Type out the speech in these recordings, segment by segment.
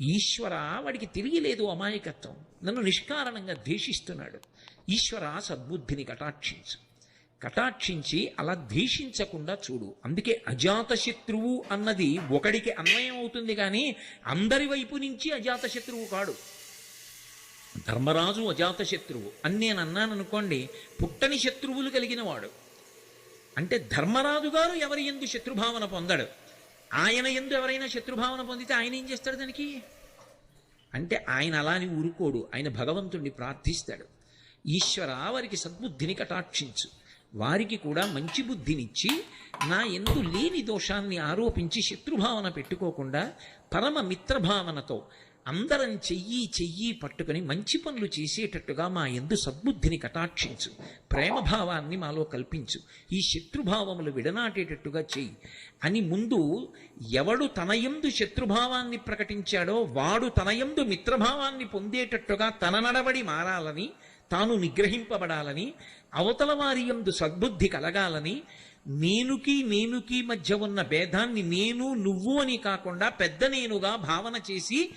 ఈశ్వర వాడికి తెలియలేదు అమాయకత్వం. నన్ను నిష్కారణంగా ద్వేషిస్తున్నాడు. ఈశ్వర సద్బుద్ధిని కటాక్షించు. కటాక్షించి అలా ద్వేషించకుండా చూడు. అందుకే అజాతశత్రువు అన్నది ఒకడికి అన్వయం అవుతుంది కానీ అందరి వైపు నుంచి అజాతశత్రువు కాడు. ధర్మరాజు అజాతశత్రువు. అని నేను అన్నాను అనుకోండి పుట్టని శత్రువులు కలిగిన వాడు. అంటే ధర్మరాజు గారు ఎవరి ఎందు శత్రుభావన పొందడు? ఆయన ఎందు ఎవరైనా శత్రుభావన పొందితే ఆయన ఏం చేస్తాడు దానికి? అంటే ఆయన అలాని ఊరుకోడు. ఆయన భగవంతుణ్ణి ప్రార్థిస్తాడు. ఈశ్వర వారికి సద్బుద్ధిని కటాక్షించు. వారికి కూడా మంచి బుద్ధినిచ్చి నా ఎందు లేని దోషాన్ని ఆరోపించి శత్రుభావన పెట్టుకోకుండా పరమ మిత్రభావనతో అందరం చెయ్యి చెయ్యి పట్టుకొని మంచి పనులు చేసేటట్టుగా మా ఎందు సద్బుద్ధిని కటాక్షించు. ప్రేమభావాన్ని మాలో కల్పించు. ఈ శత్రుభావములు విడనాటేటట్టుగా చెయ్యి. అని ముందు ఎవడు తన యందు శత్రుభావాన్ని ప్రకటించాడో వాడు తన యందు మిత్రభావాన్ని పొందేటట్టుగా తన నడవడి మారాలని తాను నిగ్రహింపబడాలని అవతల వారి ఎందు సద్బుద్ధి కలగాలని నేనుకి నేనుకి మధ్య ఉన్న భేదాన్ని నేను నువ్వు అని కాకుండా పెద్ద నేనుగా భావన చేసి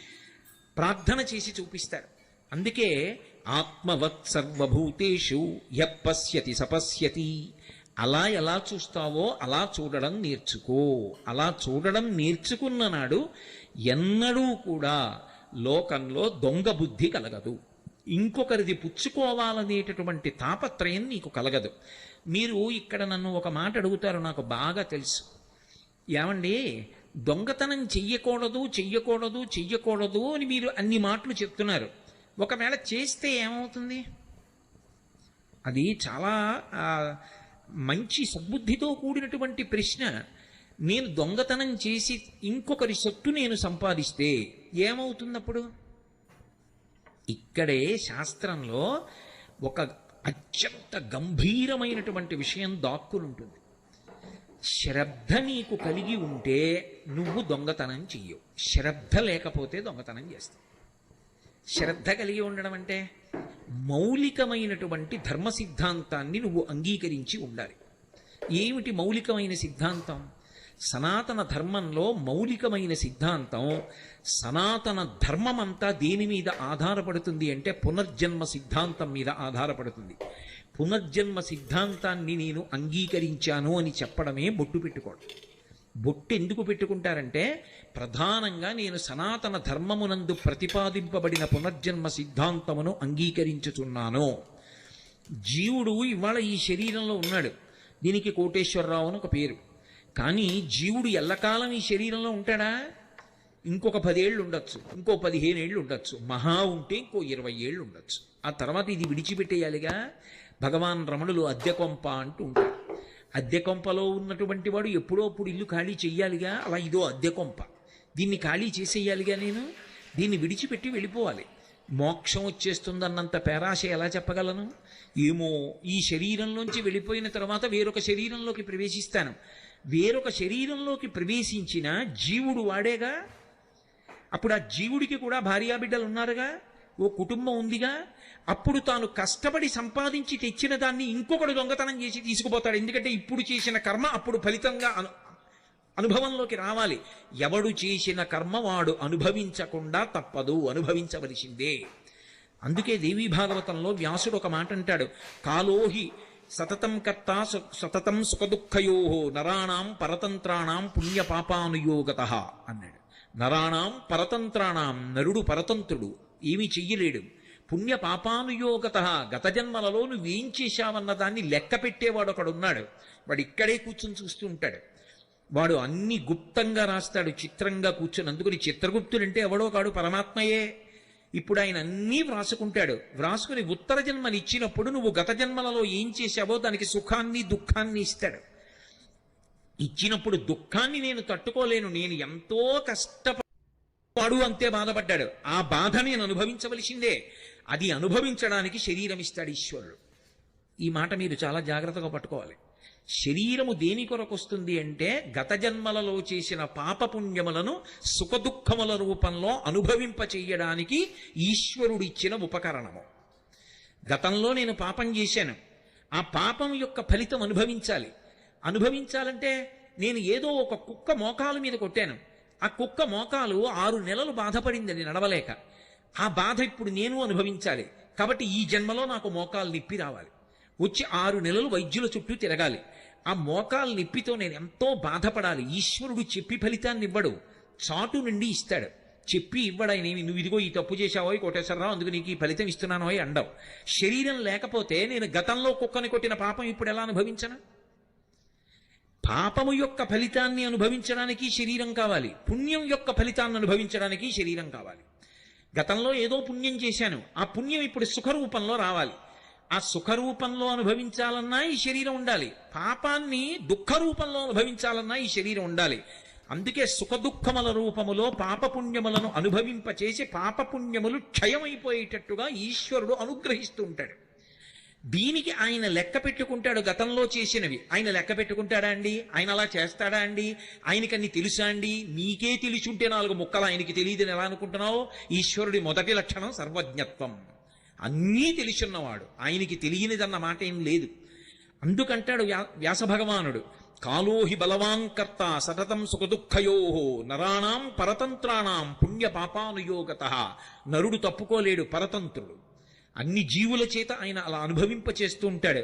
ప్రార్థన చేసి చూపిస్తారు. అందుకే ఆత్మవత్ సర్వభూతేషు యపశ్యతి సపశ్యతి అలా ఎలా చూస్తావో అలా చూడడం నేర్చుకో. అలా చూడడం నేర్చుకున్న నాడు ఎన్నడూ కూడా లోకంలో దొంగ బుద్ధి కలగదు. ఇంకొకరిది పుచ్చుకోవాలనేటటువంటి తాపత్రయం నీకు కలగదు. మీరు ఇక్కడ నన్ను ఒక మాట అడుగుతారు నాకు బాగా తెలుసు. ఏమండి? దొంగతనం చెయ్యకూడదు చెయ్యకూడదు చెయ్యకూడదు అని మీరు అన్ని మాటలు చెప్తున్నారు. ఒకవేళ చేస్తే ఏమవుతుంది? అది చాలా మంచి సద్బుద్ధితో కూడినటువంటి ప్రశ్న. నేను దొంగతనం చేసి ఇంకొకరి సొత్తు నేను సంపాదిస్తే ఏమవుతుందప్పుడు ఇక్కడే శాస్త్రంలో ఒక అత్యంత గంభీరమైనటువంటి విషయం దాక్కులుంటుంది శ్రద్ధ నీకు కలిగి ఉంటే నువ్వు దొంగతనం చెయ్యవు. శ్రద్ధ లేకపోతే దొంగతనం చేస్తావు. శ్రద్ధ కలిగి ఉండడం అంటే మౌలికమైనటువంటి ధర్మ సిద్ధాంతాన్ని నువ్వు అంగీకరించి ఉండాలి. ఏమిటి మౌలికమైన సిద్ధాంతం? సనాతన ధర్మంలో మౌలికమైన సిద్ధాంతం సనాతన ధర్మం అంతా దేని మీద ఆధారపడుతుంది అంటే పునర్జన్మ సిద్ధాంతం మీద ఆధారపడుతుంది. పునర్జన్మ సిద్ధాంతాన్ని నేను అంగీకరించాను అని చెప్పడమే బొట్టు పెట్టుకోవడం. బొట్టు ఎందుకు పెట్టుకుంటారంటే ప్రధానంగా నేను సనాతన ధర్మమునందు ప్రతిపాదింపబడిన పునర్జన్మ సిద్ధాంతమును అంగీకరించుచున్నాను. జీవుడు ఇవాళ ఈ శరీరంలో ఉన్నాడు. దీనికి కోటేశ్వరరావు అని ఒక పేరు. కానీ జీవుడు ఎల్లకాలం ఈ శరీరంలో ఉంటాడా? ఇంకొక పదేళ్ళు ఉండొచ్చు ఇంకో పదిహేను ఏళ్ళు ఉండొచ్చు మహా ఉంటే ఇంకో ఇరవై ఏళ్ళు ఉండొచ్చు. ఆ తర్వాత ఇది విడిచిపెట్టేయాలిగా? భగవాన్ రమణులు అద్దె కొంప అంటూ ఉంటారు. అద్దె కొంపలో ఉన్నటువంటి వాడు ఎప్పుడో అప్పుడు ఇల్లు ఖాళీ చెయ్యాలిగా అలా ఇదో అద్దె కొంప దీన్ని ఖాళీ చేసేయాలిగా నేను? దీన్ని విడిచిపెట్టి వెళ్ళిపోవాలి. మోక్షం వచ్చేస్తుందన్నంత పేరాశ ఎలా చెప్పగలను? ఏమో ఈ శరీరంలోంచి వెళ్ళిపోయిన తర్వాత వేరొక శరీరంలోకి ప్రవేశిస్తాను. వేరొక శరీరంలోకి ప్రవేశించిన జీవుడు వాడేగా? అప్పుడు ఆ జీవుడికి కూడా భార్యాబిడ్డలు ఉన్నారుగా? ఓ కుటుంబం ఉందిగా అప్పుడు తాను కష్టపడి సంపాదించి తెచ్చిన దాన్ని ఇంకొకడు దొంగతనం చేసి తీసుకుపోతాడు. ఎందుకంటే ఇప్పుడు చేసిన కర్మ అప్పుడు ఫలితంగా అను అనుభవంలోకి రావాలి. ఎవడు చేసిన కర్మ వాడు అనుభవించకుండా తప్పదు అనుభవించవలసిందే. అందుకే దేవీ భాగవతంలో వ్యాసుడు ఒక మాట అంటాడు. కాలోహి సతతం కర్త సతతం సుఖదుఃఖయో నరాణాం పరతంత్రాణం పుణ్యపాపానుయోగత అన్నాడు. నరాణాం పరతంత్రాణం నరుడు పరతంత్రుడు. ఏమీ చెయ్యలేడు. పుణ్య పాపానుయోగత గత జన్మలలో నువ్వేం చేశావన్న దాన్ని లెక్క పెట్టేవాడు ఒకడున్నాడు. వాడు ఇక్కడే కూర్చుని చూస్తూ ఉంటాడు. వాడు అన్ని గుప్తంగా రాస్తాడు చిత్రంగా కూర్చొని. అందుకని చిత్రగుప్తుడంటే ఎవడో కాడు పరమాత్మయే. ఇప్పుడు ఆయన అన్నీ వ్రాసుకుంటాడు. వ్రాసుకుని ఉత్తర జన్మని ఇచ్చినప్పుడు నువ్వు గత జన్మలలో ఏం చేశావో దానికి సుఖాన్ని దుఃఖాన్ని ఇస్తాడు. ఇచ్చినప్పుడు దుఃఖాన్ని నేను తట్టుకోలేను. నేను ఎంతో కష్టపడి అంతే బాధపడ్డాడు. ఆ బాధ నేను అనుభవించవలసిందే. అది అనుభవించడానికి శరీరం ఇస్తాడు ఈశ్వరుడు. ఈ మాట మీరు చాలా జాగ్రత్తగా పట్టుకోవాలి. శరీరము దేని కొరకు వస్తుంది అంటే గత జన్మలలో చేసిన పాపపుణ్యములను సుఖదుఖముల రూపంలో అనుభవింప చెయ్యడానికి ఈశ్వరుడిచ్చిన ఉపకరణము. గతంలో నేను పాపం చేశాను. ఆ పాపం యొక్క ఫలితం అనుభవించాలి. అనుభవించాలంటే నేను ఏదో ఒక కుక్క మోకాలు మీద కొట్టాను. ఆ కుక్క మోకాలు ఆరు నెలలు బాధపడిందని నడవలేక. ఆ బాధ ఇప్పుడు నేను అనుభవించాలి. కాబట్టి ఈ జన్మలో నాకు మోకాలు నిప్పి రావాలి. వచ్చి ఆరు నెలలు వైద్యుల చుట్టూ తిరగాలి. ఆ మోకాలు నిప్పితో నేను ఎంతో బాధపడాలి. ఈశ్వరుడు చెప్పి ఫలితాన్ని ఇవ్వడు. చాటు నుండి ఇస్తాడు. చెప్పి ఇవ్వడాయనేమి నువ్వు ఇదిగో ఈ తప్పు చేశావో ఈ అందుకు నీకు ఈ ఫలితం ఇస్తున్నానో అని అండవు. శరీరం లేకపోతే నేను గతంలో కుక్కని కొట్టిన పాపం ఇప్పుడు ఎలా అనుభవించను? పాపము యొక్క ఫలితాన్ని అనుభవించడానికి శరీరం కావాలి. పుణ్యం యొక్క ఫలితాన్ని అనుభవించడానికి శరీరం కావాలి. గతంలో ఏదో పుణ్యం చేశాను. ఆ పుణ్యం ఇప్పుడు సుఖరూపంలో రావాలి. ఆ సుఖరూపంలో అనుభవించాలన్నా ఈ శరీరం ఉండాలి. పాపాన్ని దుఃఖ రూపంలో అనుభవించాలన్నా ఈ శరీరం ఉండాలి. అందుకే సుఖదుఖముల రూపములో పాపపుణ్యములను అనుభవింపచేసి పాపపుణ్యములు క్షయమైపోయేటట్టుగా ఈశ్వరుడు అనుగ్రహిస్తూ ఉంటాడు. దీనికి ఆయన లెక్క పెట్టుకుంటాడు గతంలో చేసినవి. ఆయన లెక్క పెట్టుకుంటాడా అండి? ఆయన అలా చేస్తాడా అండి? ఆయనకన్నీ తెలుసా అండి? నీకే తెలిసుంటే నాలుగు ముక్కలు ఆయనకి తెలియదని ఎలా అనుకుంటున్నావు? ఈశ్వరుడి మొదటి లక్షణం సర్వజ్ఞత్వం. అన్నీ తెలుసున్నవాడు. ఆయనకి తెలియనిదన్న మాట ఏం లేదు. అందుకంటాడు వ్యా- వ్యాస భగవానుడు కాలోహి బలవాంకర్త సతతం సుఖదుఃఖయో నరాణం పరతంత్రాణం పుణ్య పాపానుయోగత నరుడు తప్పుకోలేడు పరతంత్రుడు. అన్ని జీవుల చేత ఆయన అలా అనుభవింపచేస్తూ ఉంటాడు.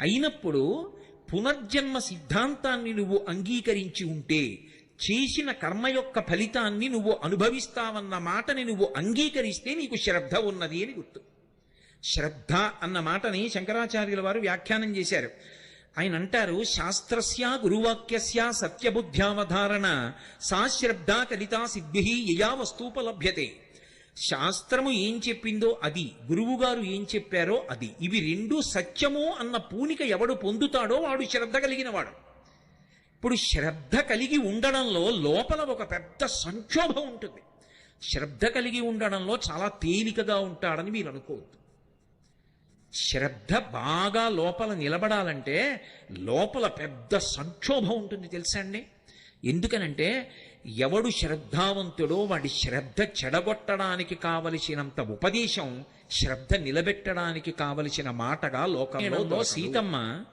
అయినప్పుడు పునర్జన్మ సిద్ధాంతాన్ని నువ్వు అంగీకరించి ఉంటే చేసిన కర్మ యొక్క ఫలితాన్ని నువ్వు అనుభవిస్తావన్న మాటని నువ్వు అంగీకరిస్తే నీకు శ్రద్ధ ఉన్నది అని గుర్తు. శ్రద్ధ అన్న మాటని శంకరాచార్యుల వారు వ్యాఖ్యానం చేశారు. ఆయన అంటారు శాస్త్రస్య గురువాక్యస్య సత్యబుద్ధ్యావధారణ సా శ్రద్ధ కలితా సిద్ధి యయా వస్తూపలభ్యతే. శాస్త్రము ఏం చెప్పిందో అది గురువుగారు ఏం చెప్పారో అది. ఇవి రెండు సత్యము అన్న పూనిక ఎవడు పొందుతాడో వాడు శ్రద్ధ కలిగినవాడు. ఇప్పుడు శ్రద్ధ కలిగి ఉండడంలో లోపల ఒక పెద్ద సంక్షోభం ఉంటుంది. శ్రద్ధ కలిగి ఉండడంలో చాలా తేలికగా ఉంటాడని మీరు అనుకోవద్దు. శ్రద్ధ బాగా లోపల నిలబడాలంటే లోపల పెద్ద సంక్షోభం ఉంటుంది తెలుసా అండి? ఎందుకనంటే ఎవడు శ్రద్ధావంతుడో వాడి శ్రద్ధ చెడగొట్టడానికి కావలసినంత ఉపదేశం శ్రద్ధ నిలబెట్టడానికి కావలసిన మాటగా లోకంలో సీతమ్మ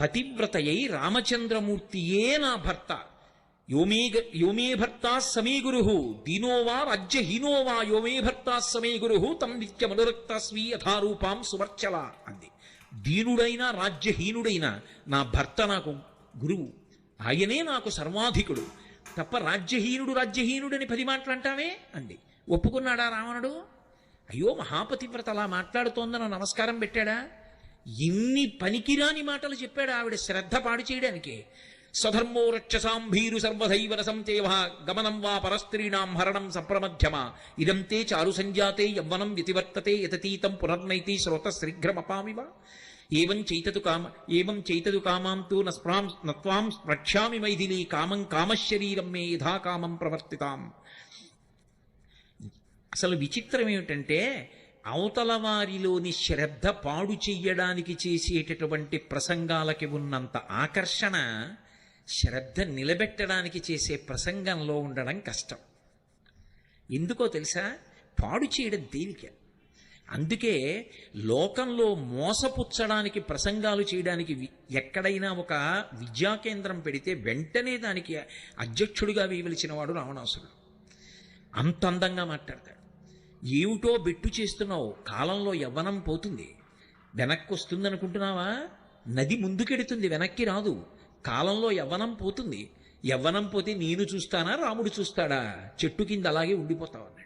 పతివ్రతయై రామచంద్రమూర్తియే నా భర్త. యోమే యోమే భర్తా సమీ గురు దీనోవా రాజ్యహీనోవా యోమే భర్తా సమీ గురు తం నిత్యమనురక్తస్వీ యథారూపాం సువర్చల అంది. దీనుడైన రాజ్యహీనుడైన నా భర్త నాకు గురువు. ఆయనే నాకు సర్వాధికుడు. తప్ప రాజ్యహీనుడు రాజ్యహీనుడని పది మాటలు అంటావే? అంది. ఒప్పుకున్నాడా రావణుడు? అయ్యో మహాపతివ్రత అలా మాట్లాడుతోందని నమస్కారం పెట్టాడా? ఇన్ని పనికిరాని మాటలు చెప్పాడు ఆవిడ శ్రద్ధ పాడు చేయడానికి. స్వధర్మో రక్షసాం భీరు సర్వధైవ సంచేవ గమనం వా పరస్త్రీణాం హరణం సప్రమధ్యమ. ఇదం తే చారు సంజాతే యవ్వనం వ్యతివర్తతే యతతీతం పునర్నైతి శ్రోత శీఘ్రమపామివ ఏవం చైతదు కామ ఏవం చైతదు కామాం తు నస్ప్రాం నత్వాం రక్ష్యామి మైథిలి కామం కామశరీరం మే యథా కామం ప్రవర్తితాం. అసలు విచిత్రం ఏమిటంటే అవతల వారిలోని శ్రద్ధ పాడు చెయ్యడానికి చేసేటటువంటి ప్రసంగాలకి ఉన్నంత ఆకర్షణ శ్రద్ధ నిలబెట్టడానికి చేసే ప్రసంగంలో ఉండడం కష్టం. ఎందుకో తెలుసా? పాడు చేయడం తేలిక అందుకే లోకంలో మోసపుచ్చడానికి ప్రసంగాలు చేయడానికి వి- ఎక్కడైనా ఒక విద్యా కేంద్రం పెడితే వెంటనే దానికి అధ్యక్షుడిగా వేయవలసిన వాడు రావణాసురుడు. అంత అందంగా మాట్లాడతాడు. ఏమిటో బెట్టు చేస్తున్నావు. కాలంలో యవ్వనం పోతుంది. వెనక్కి వస్తుంది అనుకుంటున్నావా నది ముందుకెడుతుంది వెనక్కి రాదు. కాలంలో యవ్వనం పోతుంది. యవ్వనం పోతే నేను చూస్తానా? రాముడు చూస్తాడా? చెట్టు కింద అలాగే ఉండిపోతావు అన్నాడు.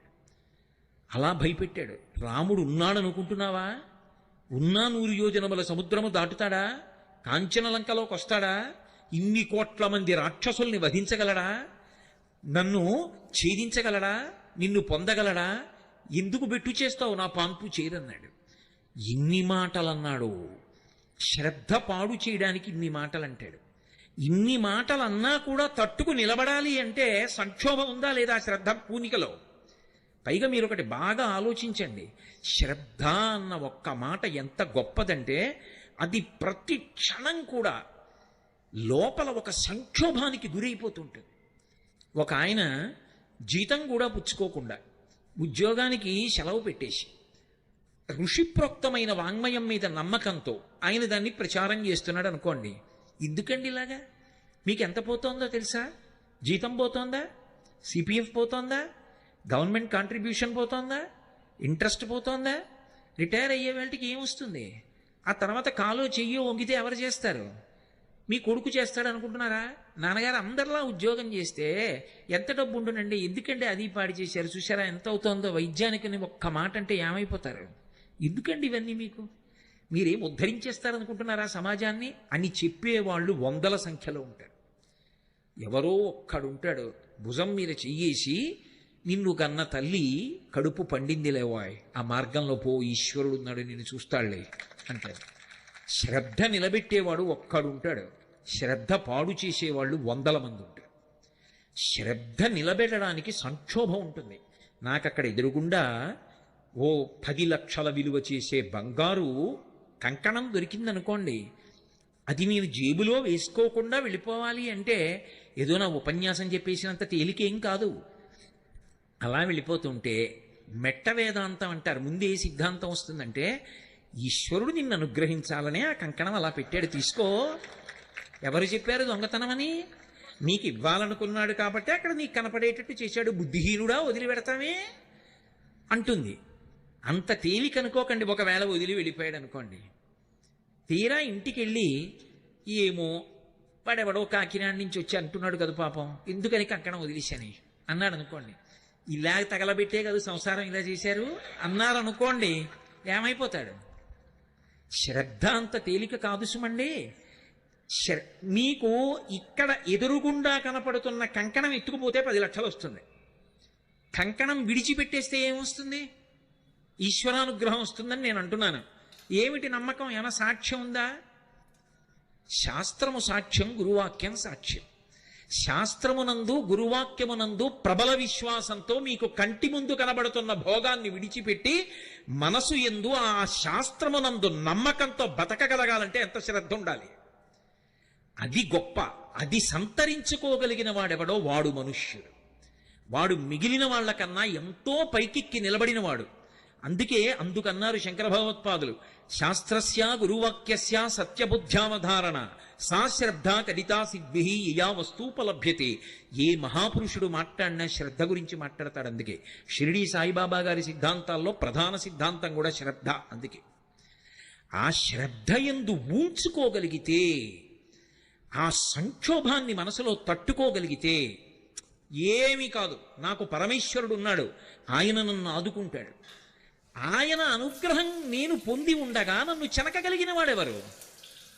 అలా భయపెట్టాడు. రాముడు ఉన్నాడనుకుంటున్నావా? ఉన్నా నూరు యోజనముల సముద్రము దాటుతాడా? కాంచనలంకలోకి వస్తాడా ఇన్ని కోట్ల మంది రాక్షసుల్ని వధించగలడా? నన్ను ఛేదించగలడా? నిన్ను పొందగలడా? ఎందుకు బెట్టు చేస్తావు నా పాంపు చేరన్నాడు ఇన్ని మాటలన్నాడు. శ్రద్ధ పాడు చేయడానికి ఇన్ని మాటలు అంటాడు ఇన్ని మాటలన్నా కూడా తట్టుకు నిలబడాలి అంటే సంక్షోభం ఉందా లేదా శ్రద్ధ పూనికలో? పైగా మీరు ఒకటి బాగా ఆలోచించండి. శ్రద్ధ అన్న ఒక్క మాట ఎంత గొప్పదంటే అది ప్రతి క్షణం కూడా లోపల ఒక సంక్షోభానికి గురైపోతుంటుంది. ఒక ఆయన జీతం కూడా పుచ్చుకోకుండా ఉద్యోగానికి సెలవు పెట్టేసి ఋషిప్రోక్తమైన వాంగ్మయం మీద నమ్మకంతో ఆయన దాన్ని ప్రచారం చేస్తున్నాడు అనుకోండి ఎందుకండి ఇలాగా? మీకు ఎంత పోతోందో తెలుసా? జీతం పోతోందా? సిపిఎఫ్ పోతోందా? గవర్నమెంట్ కాంట్రిబ్యూషన్ పోతోందా? ఇంట్రెస్ట్ పోతోందా? రిటైర్ అయ్యే వాళ్ళకి ఏమొస్తుంది ఆ తర్వాత కాలో చెయ్యో వంగితే ఎవరు చేస్తారు? మీ కొడుకు చేస్తాడు అనుకుంటున్నారా? నాన్నగారు అందరిలా ఉద్యోగం చేస్తే ఎంత డబ్బు ఉండునండి ఎందుకండి అది పాడి చేశారు? చూసారా ఎంత అవుతుందో? వైద్యానికి ఒక్క మాట అంటే ఏమైపోతారు? ఎందుకండి ఇవన్నీ మీకు? మీరేం ఉద్ధరించేస్తారనుకుంటున్నారా సమాజాన్ని? అని చెప్పేవాళ్ళు వందల సంఖ్యలో ఉంటారు. ఎవరో ఒక్కడుంటాడు భుజం మీద చెయ్యేసి నిన్ను కన్న తల్లి కడుపు పండింది లేవాయ్ ఆ మార్గంలో పో ఈశ్వరుడు ఉన్నాడు నిన్ను చూస్తాడులే అంటాడు. శ్రద్ధ నిలబెట్టేవాడు ఒక్కడుంటాడు. శ్రద్ధ పాడు చేసేవాళ్ళు వందల మంది ఉంటారు. శ్రద్ధ నిలబెట్టడానికి సంక్షోభం ఉంటుంది. నాకు అక్కడ ఎదురుగుండా ఓ పది లక్షల విలువ చేసే బంగారు కంకణం దొరికిందనుకోండి. అది నేను జేబులో వేసుకోకుండా వెళ్ళిపోవాలి అంటే ఏదో నా ఉపన్యాసం చెప్పేసినంత తేలికేం కాదు. అలా వెళ్ళిపోతుంటే మెట్ట వేదాంతం అంటారు. ముందే సిద్ధాంతం వస్తుందంటే ఈశ్వరుడు నిన్ను అనుగ్రహించాలనే ఆ కంకణం అలా పెట్టాడు. తీసుకో. ఎవరు చెప్పారు దొంగతనమని నీకు ఇవ్వాలనుకున్నాడు కాబట్టి అక్కడ నీకు కనపడేటట్టు చేశాడు. బుద్ధిహీనుడా వదిలిపెడతామే అంటుంది. అంత తేలిక అనుకోకండి. ఒకవేళ వదిలి వెళ్ళిపోయాడు అనుకోండి. తీరా ఇంటికి వెళ్ళి ఏమో వాడెవడో కాకినాడ నుంచి వచ్చి అంటున్నాడు కదా పాపం. ఎందుకని కంకణం వదిలేశాని? అన్నాడు అనుకోండి. ఇలా తగలబెట్టే కదా సంసారం ఇలా చేశారు? అన్నారు అనుకోండి ఏమైపోతాడు? శ్రద్ధ అంత తేలిక కాదు సుమండి మీకు ఇక్కడ ఎదురుగుండా కనపడుతున్న కంకణం ఎత్తుకుపోతే పది లక్షలు వస్తుంది. కంకణం విడిచిపెట్టేస్తే ఏమొస్తుంది? ఈశ్వరానుగ్రహం వస్తుందని నేను అంటున్నాను. ఏమిటి నమ్మకం? ఏమైనా సాక్ష్యం ఉందా? శాస్త్రము సాక్ష్యం గురువాక్యం సాక్ష్యం. శాస్త్రమునందు గురువాక్యమునందు ప్రబల విశ్వాసంతో మీకు కంటి ముందు కనబడుతున్న భోగాన్ని విడిచిపెట్టి మనసు ఎందు ఆ శాస్త్రమునందు నమ్మకంతో బతకగలగాలంటే ఎంత శ్రద్ధ ఉండాలి అది గొప్ప. అది సంతరించుకోగలిగిన వాడెవడో వాడు మనుష్యుడు. వాడు మిగిలిన వాళ్ళకన్నా ఎంతో పైకెక్కి నిలబడినవాడు అందుకే అందుకన్నారు శంకర భగవత్పాదులు శాస్త్రస్య గురువాక్యస్య సత్యబుద్ధ్యావధారణ. సా శ్రద్ధ కడితా సిద్భి యయా వస్తూపలభ్యతే. ఏ మహాపురుషుడు మాట్లాడినా శ్రద్ధ గురించి మాట్లాడతాడు అందుకే. షిరిడి సాయిబాబా గారి సిద్ధాంతాల్లో ప్రధాన సిద్ధాంతం కూడా శ్రద్ధ అందుకే. ఆ శ్రద్ధ ఎందు ఊంచుకోగలిగితే ఆ సంక్షోభాన్ని మనసులో తట్టుకోగలిగితే ఏమీ కాదు. నాకు పరమేశ్వరుడు ఉన్నాడు. ఆయన నన్ను ఆదుకుంటాడు. ఆయన అనుగ్రహం నేను పొంది ఉండగా నన్ను చెనకగలిగిన వాడెవరు?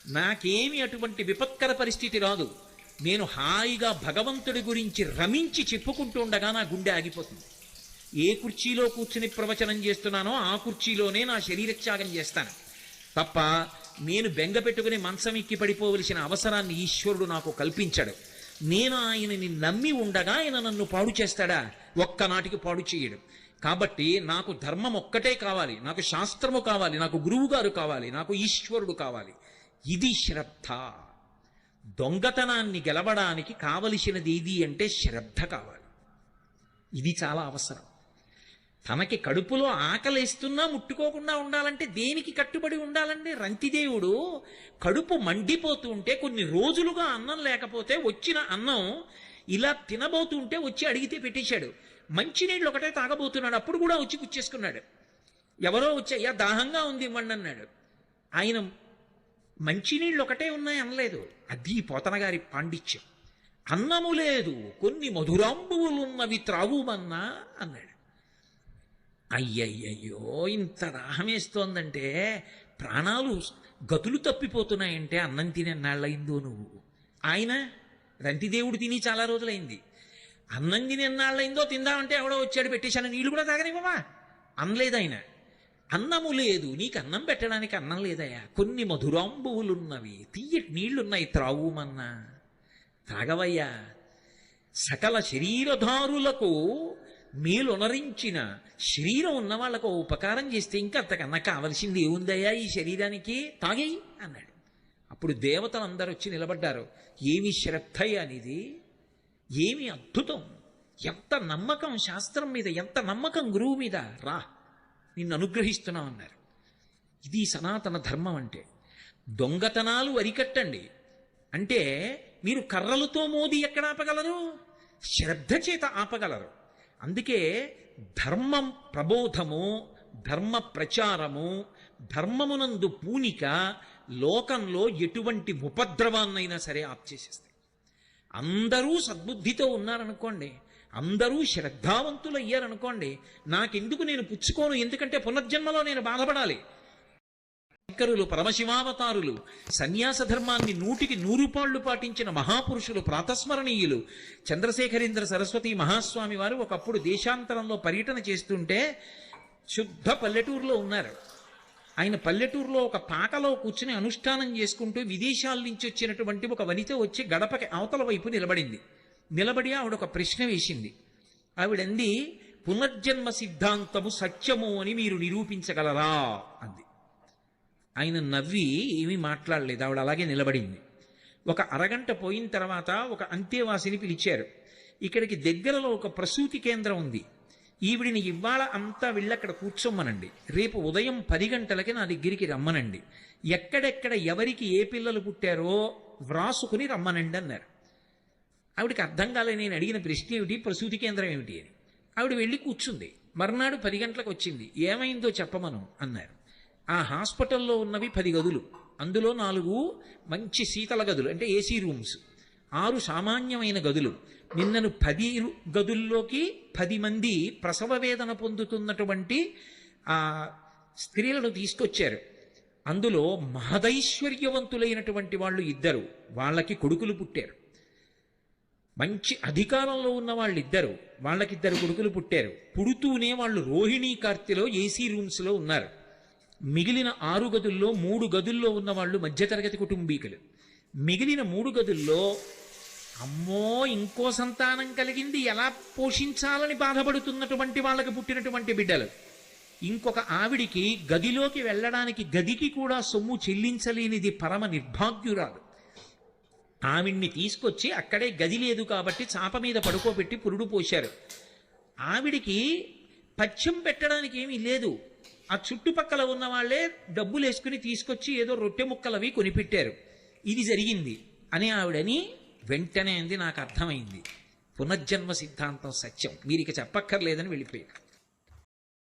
నాకేమి అటువంటి విపత్కర పరిస్థితి రాదు. నేను హాయిగా భగవంతుడి గురించి రమించి చెప్పుకుంటూ ఉండగా నా గుండె ఆగిపోతుంది. ఏ కుర్చీలో కూర్చుని ప్రవచనం చేస్తున్నానో ఆ కుర్చీలోనే నా శరీరత్యాగం చేస్తాను. తప్ప నేను బెంగ పెట్టుకుని మంచం ఎక్కి పడిపోవలసిన అవసరాన్ని ఈశ్వరుడు నాకు కల్పించాడు. నేను ఆయనని నమ్మి ఉండగా ఆయన నన్ను పాడు చేస్తాడా? ఒక్కనాటికి పాడు చేయడు. కాబట్టి నాకు ధర్మం ఒక్కటే కావాలి. నాకు శాస్త్రము కావాలి. నాకు గురువుగారు కావాలి. నాకు ఈశ్వరుడు కావాలి. ఇది శ్రద్ధ. దొంగతనాన్ని గెలవడానికి కావలసినది ఏది అంటే శ్రద్ధ కావాలి. ఇది చాలా అవసరం. తనకి కడుపులో ఆకలేస్తున్నా ముట్టుకోకుండా ఉండాలంటే దేనికి కట్టుబడి ఉండాలండి? రంతిదేవుడు కడుపు మండిపోతూ ఉంటే కొన్ని రోజులుగా అన్నం లేకపోతే వచ్చిన అన్నం ఇలా తినబోతుంటే వచ్చి అడిగితే పెట్టేశాడు. మంచినీళ్ళు ఒకటే తాగబోతున్నాడు. అప్పుడు కూడా వచ్చి గుచ్చేసుకున్నాడు. ఎవరో వచ్చి అయ్యా దాహంగా ఉంది ఇవ్వండి అన్నాడు. ఆయన మంచినీళ్ళు ఒకటే ఉన్నాయి అనలేదు అది పోతనగారి పాండిత్యం. అన్నము లేదు కొన్ని మధురాంబువులున్నవి త్రావుమన్నా అన్నాడు. అయ్యయ్యయ్యో ఇంత దాహమేస్తోందంటే ప్రాణాలు గతులు తప్పిపోతున్నాయంటే అన్నం తినెన్నాళ్ళయిందో నువ్వు. ఆయన రంతిదేవుడు తిని చాలా రోజులైంది. అన్నం తిని ఎన్నాళ్ళైందో తిందామంటే ఎవడో వచ్చాడు పెట్టేశాను నీళ్ళు కూడా తాగనివ్వమా? అనలేదు ఆయన అన్నము లేదు నీకు అన్నం పెట్టడానికి అన్నం లేదయ్యా. కొన్ని మధురాంబువులున్నవి. తీయటి నీళ్ళున్నాయి త్రాగుమన్నా. త్రాగవయ్యా సకల శరీరధారులకు మేలునరించిన శరీరం ఉన్న వాళ్ళకు ఉపకారం చేస్తే ఇంకా అంతకన్నా కావలసింది ఏముందయ్యా ఈ శరీరానికి? తాగేయి అన్నాడు. అప్పుడు దేవతలు అందరూ వచ్చి నిలబడ్డారు. ఏమి శ్రద్ధయ్య అనేది ఏమి అద్భుతం? ఎంత నమ్మకం శాస్త్రం మీద ఎంత నమ్మకం గురువు మీద? రా. నిన్ను అనుగ్రహిస్తున్నాం అన్నారు ఇది సనాతన ధర్మం అంటే. దొంగతనాలు అరికట్టండి. అంటే మీరు కర్రలతో మోది ఎక్కడ ఆపగలరు? శ్రద్ధ చేత ఆపగలరు. అందుకే ధర్మం ప్రబోధము ధర్మ ప్రచారము ధర్మమునందు పూనిక లోకంలో ఎటువంటి ఉపద్రవాన్నైనా సరే ఆప్ చేసేస్తాయి అందరూ సద్బుద్ధితో ఉన్నారనుకోండి అందరూ శ్రద్ధావంతులు అయ్యారనుకోండి నాకెందుకు నేను పుచ్చుకోను? ఎందుకంటే పునర్జన్మలో నేను బాధపడాలి. శంకరులు పరమశివావతారులు సన్యాస ధర్మాన్ని నూటికి నూరు పాళ్ళు పాటించిన మహాపురుషులు ప్రాతస్మరణీయులు చంద్రశేఖరేంద్ర సరస్వతి మహాస్వామి వారు ఒకప్పుడు దేశాంతరంలో పర్యటన చేస్తుంటే శుద్ధ పల్లెటూరులో ఉన్నారు. ఆయన పల్లెటూరులో ఒక పాకలో కూర్చుని అనుష్ఠానం చేసుకుంటూ విదేశాల నుంచి వచ్చినటువంటి ఒక వనిత వచ్చి గడపకి అవతల వైపు నిలబడింది. నిలబడి ఆవిడ ఒక ప్రశ్న వేసింది. ఆవిడంది పునర్జన్మ సిద్ధాంతము సత్యము అని మీరు నిరూపించగలరా? అంది. ఆయన నవ్వి ఏమీ మాట్లాడలేదు. ఆవిడ అలాగే నిలబడింది. ఒక అరగంట పోయిన తర్వాత ఒక అంతేవాసిని పిలిచారు. ఇక్కడికి దగ్గరలో ఒక ప్రసూతి కేంద్రం ఉంది. ఈవిడిని ఇవాళ అంతా వెళ్ళి అక్కడ కూర్చోమ్మనండి రేపు ఉదయం పది గంటలకి నా దగ్గరికి రమ్మనండి. ఎక్కడెక్కడ ఎవరికి ఏ పిల్లలు పుట్టారో వ్రాసుకుని రమ్మనండి అన్నారు. ఆవిడకి అర్థం కాలే నేను అడిగిన ప్రశ్న ఏమిటి? ప్రసూతి కేంద్రం ఏమిటి అని. ఆవిడ వెళ్ళి కూర్చుంది. మర్నాడు పది గంటలకు వచ్చింది. ఏమైందో చెప్పమను అన్నారు. ఆ హాస్పిటల్లో ఉన్నవి పది గదులు. అందులో నాలుగు మంచి శీతల గదులు అంటే ఏసీ రూమ్స్. ఆరు సామాన్యమైన గదులు. నిన్నను పది గదుల్లోకి పది మంది ప్రసవ వేదన పొందుతున్నటువంటి ఆ స్త్రీలను తీసుకొచ్చారు. అందులో మహదైశ్వర్యవంతులైనటువంటి వాళ్ళు ఇద్దరు. వాళ్ళకి కొడుకులు పుట్టారు. మంచి అధికారంలో ఉన్న వాళ్ళు ఇద్దరు వాళ్ళకిద్దరు కొడుకులు పుట్టారు. పుడుతూనే వాళ్ళు రోహిణీ కార్తెలో ఏసీ రూమ్స్లో ఉన్నారు. మిగిలిన ఆరు గదుల్లో మూడు గదుల్లో ఉన్న వాళ్ళు మధ్యతరగతి కుటుంబీకులు. మిగిలిన మూడు గదుల్లో అమ్మో ఇంకో సంతానం కలిగింది. ఎలా పోషించాలని బాధపడుతున్నటువంటి వాళ్ళకి పుట్టినటువంటి బిడ్డలు. ఇంకొక ఆవిడికి గదిలోకి వెళ్ళడానికి గదికి కూడా సొమ్ము చెల్లించలేనిది పరమ నిర్భాగ్యురాలు. ఆవిడ్ని తీసుకొచ్చి అక్కడే గది లేదు కాబట్టి చాప మీద పడుకోబెట్టి పురుడు పోశారు. ఆవిడికి పథ్యం పెట్టడానికి ఏమీ లేదు. ఆ చుట్టుపక్కల ఉన్న వాళ్ళే డబ్బులు వేసుకుని తీసుకొచ్చి ఏదో రొట్టె ముక్కలవి కొనిపెట్టారు. ఇది జరిగింది అని ఆవిడని వెంటనే అంది నాకు అర్థమైంది. పునర్జన్మ సిద్ధాంతం సత్యం. మీరు ఇక చెప్పక్కర్లేదని వెళ్ళిపోయారు.